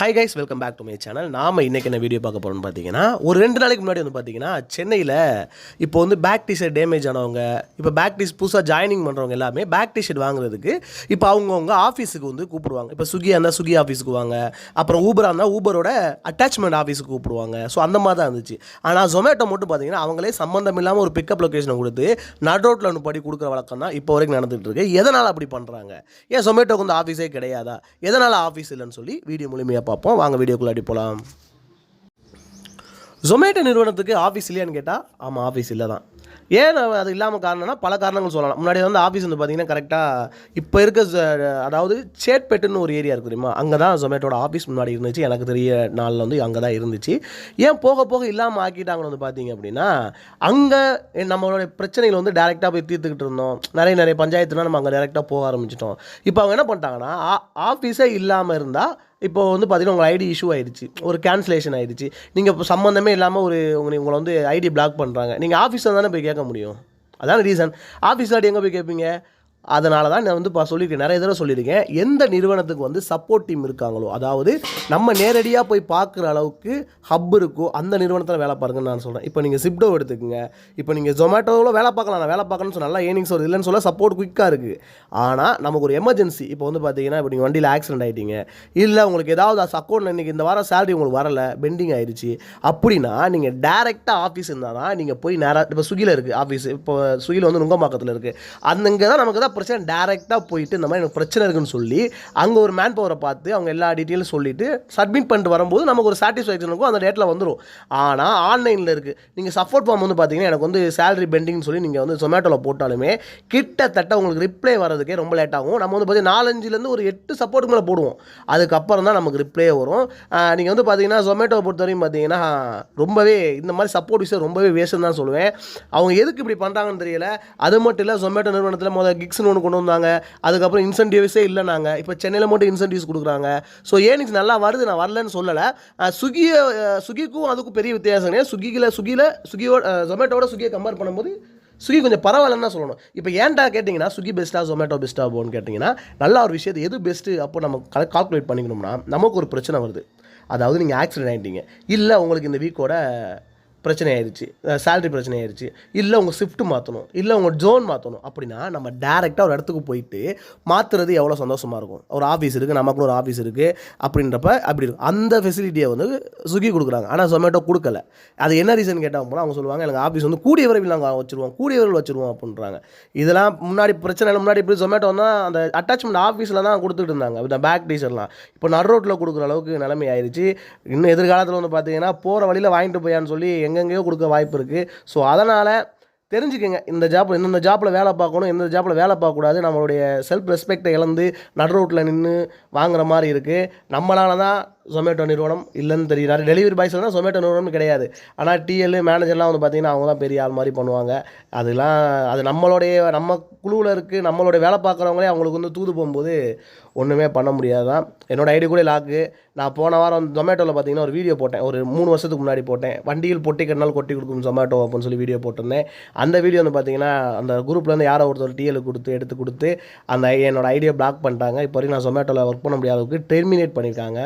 Hi guys welcome back to my channel நாம் இன்றைக்கி என்ன வீடியோ பார்க்க போகிறோம்னு பார்த்தீங்கன்னா ஒரு ரெண்டு நாளைக்கு முன்னாடி வந்து பார்த்தீங்கன்னா சென்னையில் இப்போ வந்து பேக் டிஷர்ட் டேமேஜ் ஆனவங்க இப்போ பேக் டிஷ் புதுசாக ஜாயினிங் பண்ணுறவங்க எல்லாமே பேக் டிஷர்ட் வாங்குறதுக்கு இப்போ அவங்கவுங்க ஆஃபீஸுக்கு வந்து கூப்பிடுவாங்க. இப்போ ஸ்விக்கியாக இருந்தால் ஸ்விக்கி ஆஃபீஸுக்கு வாங்க அப்புறம் ஊபராக இருந்தால் ஊபரோட அட்டாச்மெண்ட் ஆஃபீஸுக்கு கூப்பிடுவாங்க. ஸோ அந்த மாதிரி தான் இருந்துச்சு. ஆனால் ஜொமேட்டோ மட்டும் பார்த்தீங்கன்னா அவங்களே சம்மந்தம் இல்லாமல் ஒரு பிக்கப் லொக்கேஷனை கொடுத்து நட் ரோட்டில் ஒன்று படி கொடுக்குற வழக்கம் தான் இப்போ வரைக்கும் நடந்துகிட்டு இருக்கு. எதனால் அப்படி பண்ணுறாங்க ஏன் ஜொமேட்டோக்கு வந்து ஆஃபீஸே கிடையாதா? எதனால் ஆஃபீஸ் இல்லைன்னு சொல்லி வீடியோ மூலியமாக பார்ப்போம். வாங்க வீடியோக்குள்ளாடி போகலாம் ஜொமேட்டோ நிறுவனத்துக்கு ஆஃபீஸ் இல்லையான்னு கேட்டால் ஆமாம் ஆஃபீஸ் இல்லை தான் ஏன் அது இல்லாமல் காரணம்னா பல காரணங்கள் சொல்லலாம். முன்னாடி வந்து ஆஃபீஸ் வந்து பார்த்தீங்கன்னா கரெக்டாக இப்போ இருக்க அதாவது சேட்பேட்டுன்னு ஒரு ஏரியா இருக்கு தெரியுமா? அங்கே தான் ஜொமேட்டோட ஆஃபீஸ் முன்னாடி இருந்துச்சு. எனக்கு தெரிய நாளில் வந்து அங்கே தான் இருந்துச்சு. ஏன் போக போக இல்லாமல் ஆக்கிட்டாங்கன்னு வந்து பார்த்தீங்க அப்படின்னா அங்கே நம்மளோட பிரச்சனைகள் வந்து டேரெக்டாக போய் தீர்த்துக்கிட்டு இருந்தோம். நிறைய நிறைய பஞ்சாயத்துனா நம்ம அங்கே டேரெக்டாக போக ஆரம்பிச்சிட்டோம். இப்போ அவங்க என்ன பண்ணிட்டாங்கன்னா ஆஃபீஸே இல்லாமல் இருந்தால் இப்போ வந்து பார்த்தீங்கன்னா உங்கள் ஐடி இஷ்யூ ஆயிடுச்சு. ஒரு கேன்சலேஷன் ஆயிடுச்சு. நீங்கள் இப்போ சம்மந்தமே இல்லாமல் ஒரு உங்களை உங்களை வந்து ஐடி பிளாக் பண்ணுறாங்க நீங்கள் ஆஃபீஸில் தானே போய் கேட்க முடியும்? அதான் ரீசன் ஆஃபீஸ் ஐடி எங்கே போய் கேட்பீங்க அதனால தான் நான் வந்து இப்போ சொல்லியிருக்கேன் நிறைய தடவை சொல்லியிருக்கேன். எந்த நிறுவனத்துக்கு வந்து சப்போர்ட் டீம் இருக்காங்களோ அதாவது நம்ம நேரடியாக போய் பார்க்குற அளவுக்கு ஹப் இருக்கோ அந்த நிறுவனத்தில் வேலை பாருங்கன்னு நான் சொல்கிறேன் இப்போ நீங்கள் சிப்டோ எடுத்துக்கோங்க. இப்போ நீங்கள் ஜொமேட்டோவில் வேலை பார்க்கலாம் நான் வேலை பார்க்கணும்னு சொன்னால் நல்லா ஏர்னிங்ஸ் வருது இல்லைன்னு சொல்ல சப்போர்ட் குயிக்காக இருக்குது ஆனால் நமக்கு ஒரு எமர்ஜென்சி இப்போ வந்து பார்த்தீங்கன்னா இப்போ நீங்கள் வண்டியில் ஆக்சிடென்ட் ஆகிட்டீங்க இல்லை உங்களுக்கு ஏதாவது அக்கௌண்ட் இன்றைக்கி இந்த வாரம் சேலரி உங்களுக்கு வரல பெண்டிங் ஆயிடுச்சு அப்படின்னா நீங்கள் டேரெக்டாக ஆஃபீஸ் இருந்தால் தான் நீங்கள் போய் நேராக இப்போ ஸ்விக்கியில் இருக்குது ஆஃபீஸ் இப்போ ஸ்விக்கியில் வந்து நுங்கம்பாக்கத்தில் இருக்குது அந்த இங்கே தான் நமக்கு தான் பிரச்சனை டேரெக்டாக போயிட்டு இந்த மாதிரி எனக்கு பிரச்சனை இருக்குன்னு சொல்லி அங்கே ஒரு மேன் பவரை பார்த்து அவங்க எல்லா டீட்டெயிலும் சொல்லிவிட்டு சப்மிட் பண்ணிட்டு வரும்போது நமக்கு ஒரு சாட்டிஸ்ஃபேக்ஷன் இருக்கும் அந்த டேட்டில் வந்துடும் ஆனால் ஆன்லைனில் இருக்குது நீங்கள் சப்போர்ட் ஃபார்ம் வந்து பார்த்தீங்கன்னா எனக்கு வந்து சேலரி பெண்டிங்னு சொல்லி நீங்கள் வந்து ஜொமேட்டோவில் போட்டாலுமே கிட்டத்தட்ட உங்களுக்கு ரிப்ளை வரதுக்கே ரொம்ப லேட் ஆகும். நம்ம வந்து பார்த்தீங்கன்னா நாலஞ்சுலேருந்து ஒரு எட்டு சப்போர்ட்டுக்கு மேலே போடுவோம். அதுக்கப்புறம் தான் நமக்கு ரிப்ளே வரும். நீங்கள் வந்து பார்த்தீங்கன்னா ஜொமேட்டோவை பொறுத்தவரையும் பார்த்தீங்கன்னா ரொம்பவே இந்த மாதிரி சப்போர்ட் விஷயம் ரொம்பவே வேஸ்ட்டுன்னு தான் சொல்லுவேன். அவங்க எதுக்கு இப்படி பண்ணுறாங்கன்னு தெரியல. அது மட்டும் இல்லை ஜொமேட்டோ நிறுவனத்தில் முதல்ல டேக்ஸ்னு ஒன்று கொண்டு வந்தாங்க. அதுக்கப்புறம் இன்சென்டிவ்ஸே இல்லைனாங்க இப்போ சென்னையில் மட்டும் இன்சென்டிவ்ஸ் கொடுக்குறாங்க. ஸோ ஏர்னிங்ஸ் நல்லா வருது? நான் வரலன்னு சொல்லலை. சுகியை சுகிக்கும் அதுக்கும் பெரிய வித்தியாசம் கிடையாது. சுகியில் சுகியில் சுகியோட ஜொமேட்டோட சுகியை கம்பேர் பண்ணும்போது ஸ்விக்கி கொஞ்சம் பரவாயில்லன்னு தான் சொல்லணும். இப்போ ஏன்டா கேட்டிங்கன்னா ஸ்விக்கி பெஸ்ட்டாக ஜொமேட்டோ பெஸ்ட்டாக போன்னு கேட்டிங்கன்னா நல்ல ஒரு விஷயத்தை எது பெஸ்ட்டு அப்போ நம்ம கால்குலேட் பண்ணிக்கணும்னா நமக்கு ஒரு பிரச்சனை வருது. அதாவது நீங்கள் ஆக்சிடென்ட் ஆகிட்டீங்க இல்லை உங்களுக்கு இந்த வீக்கோட பிரச்சனை ஆயிடுச்சு சேலரி பிரச்சனை ஆயிடுச்சு இல்லை உங்கள் ஷிஃப்ட் மாற்றணும் இல்லை உங்கள் ஜோன் மாற்றணும் அப்படின்னா நம்ம டேரெக்டாக ஒரு இடத்துக்கு போயிட்டு மாற்றுறது எவ்வளோ சந்தோஷமாக இருக்கும். ஒரு ஆஃபீஸ் இருக்குது நமக்குன்னு ஒரு ஆஃபீஸ் இருக்குது அப்படின்றப்ப அப்படி இருக்கும். அந்த ஃபெசிலிட்டியை வந்து சுகி கொடுக்குறாங்க. ஆனால் ஜொமேட்டோ கொடுக்கல. அது என்ன ரீசன் கேட்டால் போனால் அவங்க சொல்லுவாங்க எனக்கு ஆஃபீஸ் வந்து கூடிய விரைவில் நாங்கள் வச்சுருவோம். கூடிய விரைவில் வச்சுருவோம் அப்படின்றாங்க. இதெல்லாம் முன்னாடி பிரச்சனை இல்லை முன்னாடி இப்படி ஜொமேட்டோ தான் அந்த அட்டாச்மெண்ட் ஆஃபீஸில் தான் கொடுத்துட்டு இருந்தாங்க. இந்த பேக் டீச்சர்லாம் இப்போ நடு ரோட்டில் கொடுக்குற அளவுக்கு நிலைமை ஆயிடுச்சு இன்னும் எதிர்காலத்தில் வந்து பார்த்தீங்கன்னா போகிற வழியில் வாங்கிட்டு போயான்னு சொல்லி எங்கெங்கேயோ கொடுக்க வாய்ப்பு இருக்குது ஸோ அதனால் தெரிஞ்சுக்கங்க இந்த ஜாப்பில் இந்தந்த ஜாப்பில் வேலை பார்க்கணும் இந்த ஜாப்பில் வேலை பார்க்கக்கூடாது. நம்மளுடைய செல்ஃப் ரெஸ்பெக்டை இழந்து நடு ரோட்டில் நின்று வாங்குற மாதிரி இருக்குது நம்மளால தான் ஜொமேட்டோ நிறுவனம் இல்லைன்னு தெரியும் டெலிவரி பாய்ஸ் தான் ஜொமேட்டோ நிறுவனம் கிடையாது. ஆனால் டிஎல் மேனேஜர்லாம் வந்து பார்த்தீங்கன்னா அவங்க தான் பெரிய ஆள் மாதிரி பண்ணுவாங்க. அதெல்லாம் அது நம்மளுடைய நம்ம குழுவில் இருக்குது நம்மளுடைய வேலை பார்க்குறவங்களே அவங்களுக்கு வந்து தூது போகும்போது ஒன்றுமே பண்ண முடியாது தான் என்னோடய ஐடி கூட லாக்கு நான் போன வாரம் ஜொமேட்டோவில் பார்த்தீங்கன்னா ஒரு வீடியோ போட்டேன். ஒரு மூணு வருஷத்துக்கு முன்னாடி போட்டேன். வண்டியில் பொட்டி கட்டினால் கொட்டி கொடுக்கும் ஜொமேட்டோ அப்படின்னு சொல்லி வீடியோ போட்டிருந்தேன். அந்த வீடியோ வந்து பார்த்தீங்கன்னா அந்த குரூப்லேருந்து யாரோ ஒருத்தர் டிஎல் கொடுத்து எடுத்து கொடுத்து அந்த என்னோடய ஐடியா பிளாக் பண்ணிட்டாங்க. இப்போ வரைக்கும் நான் ஜொமேட்டோவில் ஒர்க் பண்ண முடியாத அளவுக்கு டெர்மினேட் பண்ணியிருக்காங்க